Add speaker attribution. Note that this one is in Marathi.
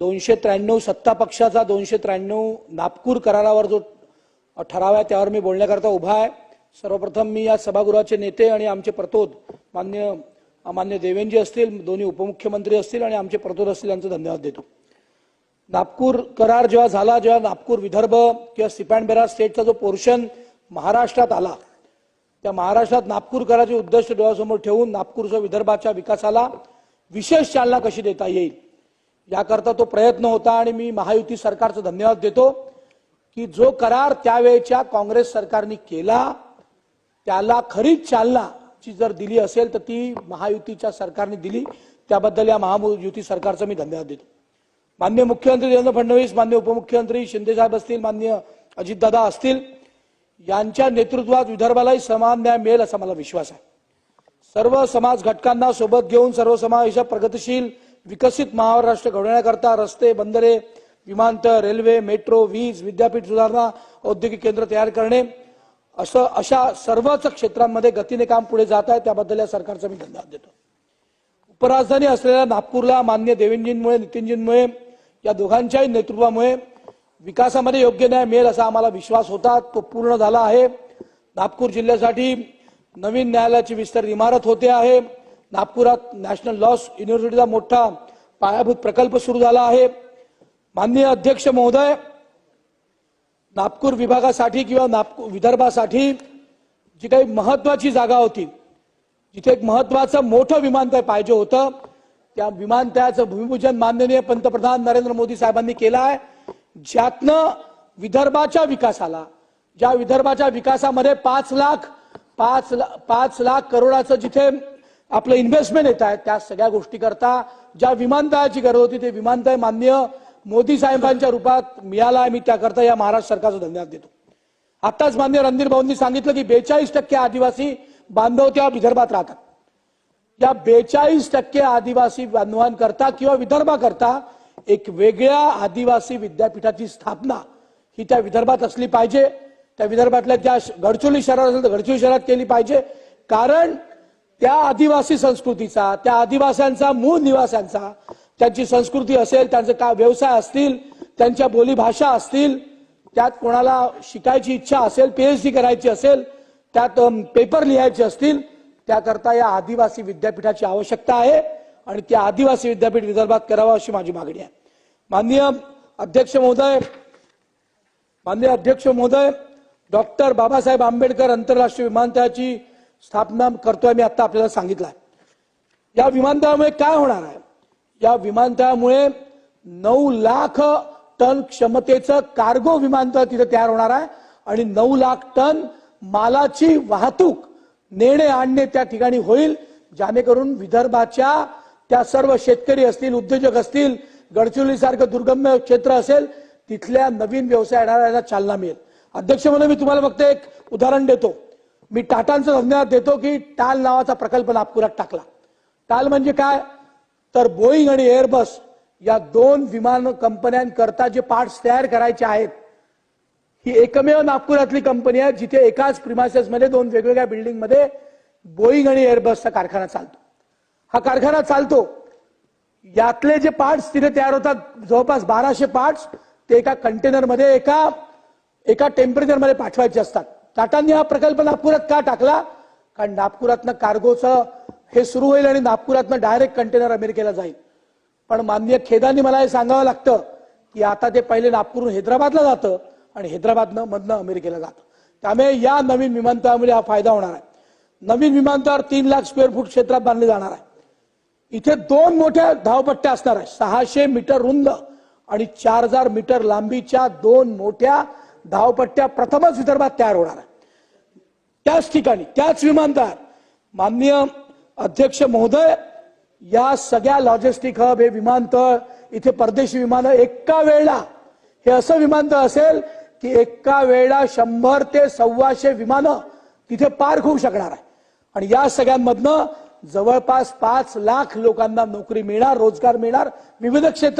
Speaker 1: दोनशे त्र्याण्णव सत्ता पक्षाचा दोनशे त्र्याण्णव नागपूर करारावर जो ठराव आहे त्यावर मी बोलण्याकरता उभा आहे. सर्वप्रथम मी या सभागृहाचे नेते आणि आमचे प्रतोद मान्य मान्य देवेंजी असतील दोन्ही उपमुख्यमंत्री असतील आणि आमचे प्रतोद असतील यांचा धन्यवाद देतो. नागपूर करार जेव्हा झाला जेव्हा नागपूर विदर्भ किंवा सिपॅन बेरा स्टेटचा जो पोर्शन महाराष्ट्रात आला त्या महाराष्ट्रात नागपूर कराचे उद्दिष्ट डोळ्यासमोर ठेवून नागपूरच्या विदर्भाच्या विकासाला विशेष चालना कशी देता येईल याकरता तो प्रयत्न होता आणि मी महायुती सरकारचा धन्यवाद देतो की जो करार त्यावेळेच्या काँग्रेस सरकारने केला त्याला खरीच चालना ची जर दिली असेल तर ती महायुतीच्या सरकारने दिली. त्याबद्दल या महायुती सरकारचा मी धन्यवाद देतो. मान्य मुख्यमंत्री देवेंद्र फडणवीस मान्य उपमुख्यमंत्री शिंदेसाहेब असतील मान्य अजितदादा असतील यांच्या नेतृत्वात विदर्भालाही समान न्याय मिळेल असा मला विश्वास आहे. सर्व समाज घटकांना सोबत घेऊन सर्व समावेशक प्रगतिशील विकसित महाराष्ट्र घडवण्याकरता रस्ते बंदरे विमानतळ रेल्वे मेट्रो वीज विद्यापीठ सुधारणा औद्योगिक केंद्र तयार करणे असं अशा सर्वच क्षेत्रांमध्ये गतीने काम पुढे जात आहे त्याबद्दल या सरकारचा मी धन्यवाद देतो. उपराजधानी असलेल्या नागपूरला मान्य देवेंजींमुळे नितीनजींमुळे या दोघांच्याही नेतृत्वामुळे विकासामध्ये योग्य न्याय मिळेल असा आम्हाला विश्वास होता तो पूर्ण झाला आहे. नागपूर जिल्ह्यासाठी नवीन न्यायालयाची विस्तारित इमारत होते आहे. नागपुरात नॅशनल लॉ युनिव्हर्सिटीचा मोठा पायाभूत प्रकल्प सुरू झाला आहे. माननीय अध्यक्ष महोदय नागपूर विभागासाठी किंवा नागपूर विदर्भासाठी जी काही महत्वाची जागा होती जिथे एक महत्वाचं मोठं विमानतळ पाहिजे होतं त्या विमानतळाचं भूमिपूजन माननीय पंतप्रधान नरेंद्र मोदी साहेबांनी केलं आहे. ज्यातनं विदर्भाच्या विकासाला ज्या विदर्भाच्या विकासामध्ये पाच लाख पाच ला- पाच लाख करोडाचं जिथे आपलं इन्व्हेस्टमेंट येत आहेत त्या सगळ्या गोष्टी करता. ज्या विमानतळाची गरज होती ते विमानतळ मान्य मोदी साहेबांच्या रूपात मिळाला आहे. मी त्याकरता या महाराष्ट्र सरकारचा धन्यवाद देतो. आताच मान्य रणधीर भाऊंनी सांगितलं की बेचाळीस टक्के आदिवासी बांधव त्या विदर्भात राहतात. या बेचाळीस टक्के आदिवासी बांधवांकरता किंवा विदर्भाकरता एक वेगळ्या आदिवासी विद्यापीठाची स्थापना ही त्या विदर्भात असली पाहिजे. त्या विदर्भातल्या त्या श- गडचिरोली शहरात असेल तर गडचिरोली शहरात केली पाहिजे. कारण त्या आदिवासी संस्कृतीचा त्या आदिवास्यांचा मूळ निवासांचा त्यांची संस्कृती असेल त्यांचे का व्यवसाय असतील त्यांच्या बोलीभाषा असतील त्यात कोणाला शिकायची इच्छा असेल पीएचडी करायची असेल त्यात पेपर लिहायचे असतील त्याकरता या आदिवासी विद्यापीठाची आवश्यकता आहे आणि त्या आदिवासी विद्यापीठ विदर्भात करावं अशी माझी मागणी आहे. माननीय अध्यक्ष महोदय माननीय अध्यक्ष महोदय डॉक्टर बाबासाहेब आंबेडकर आंतरराष्ट्रीय विमानतळाची स्थापना करतोय मी आता आपल्याला सांगितलं आहे या विमानतळामुळे काय होणार आहे? या विमानतळामुळे नऊ लाख टन क्षमतेचं कार्गो विमानतळ तिथे तयार होणार आहे आणि नऊ लाख टन मालाची वाहतूक नेणे आणणे त्या ठिकाणी होईल जेणेकरून विदर्भाच्या त्या सर्व शेतकरी असतील उद्योजक असतील गडचिरोली सारखं दुर्गम्य क्षेत्र असेल तिथल्या नवीन व्यवसाय येणाऱ्यांना चालना मिळेल. अध्यक्ष म्हणून मी तुम्हाला फक्त एक उदाहरण देतो. मी टाटांचा धन्यवाद देतो की टाल नावाचा प्रकल्प नागपुरात टाकला. टाल म्हणजे काय? तर बोईंग आणि एअरबस या दोन विमान कंपन्यांकरता जे पार्ट्स तयार करायचे आहेत ही एकमेव नागपुरातली कंपनी आहे जिथे एकाच प्रिमासेसमध्ये दोन वेगवेगळ्या बिल्डिंगमध्ये बोईंग आणि एअरबसचा कारखाना चालतो. हा कारखाना चालतो. यातले जे पार्ट्स तिथे तयार होतात जवळपास बाराशे पार्ट्स ते एका कंटेनरमध्ये एका एका टेम्परेचरमध्ये पाठवायचे असतात. टाटांनी हा प्रकल्प नागपुरात का टाकला? कारण नागपुरातनं कार्गोचं हे सुरू होईल आणि नागपुरातनं डायरेक्ट कंटेनर अमेरिकेला जाईल. पण मान्य खेदानी मला हे सांगावं लागतं की आता ते पहिले नागपूरहून हैदराबादला जातं आणि हैदराबादनं मधनं अमेरिकेला जातं. त्यामुळे या नवीन विमानतळामुळे हा फायदा होणार आहे. नवीन विमानतळावर तीन लाख स्क्वेअर फूट क्षेत्रात बांधले जाणार आहे. इथे दोन मोठ्या धावपट्ट्या असणार आहेत सहाशे मीटर रुंद आणि चार हजार मीटर लांबीच्या दोन मोठ्या धावपट्ट्या प्रथमच विदर्भात तयार होणार त्याच ठिकाणी त्याच विमानतळात माननीय अध्यक्ष महोदय या सगळ्या लॉजिस्टिक हब हे विमानतळ इथे परदेशी विमानं एका वेळेला हे असं विमानतळ असेल की एका वेळेला शंभर ते सव्वाशे विमानं तिथे पार्क होऊ शकणार आहे. आणि या सगळ्यांमधनं जवळपास पाच लाख लोकांना नोकरी मिळणार रोजगार मिळणार विविध क्षेत्र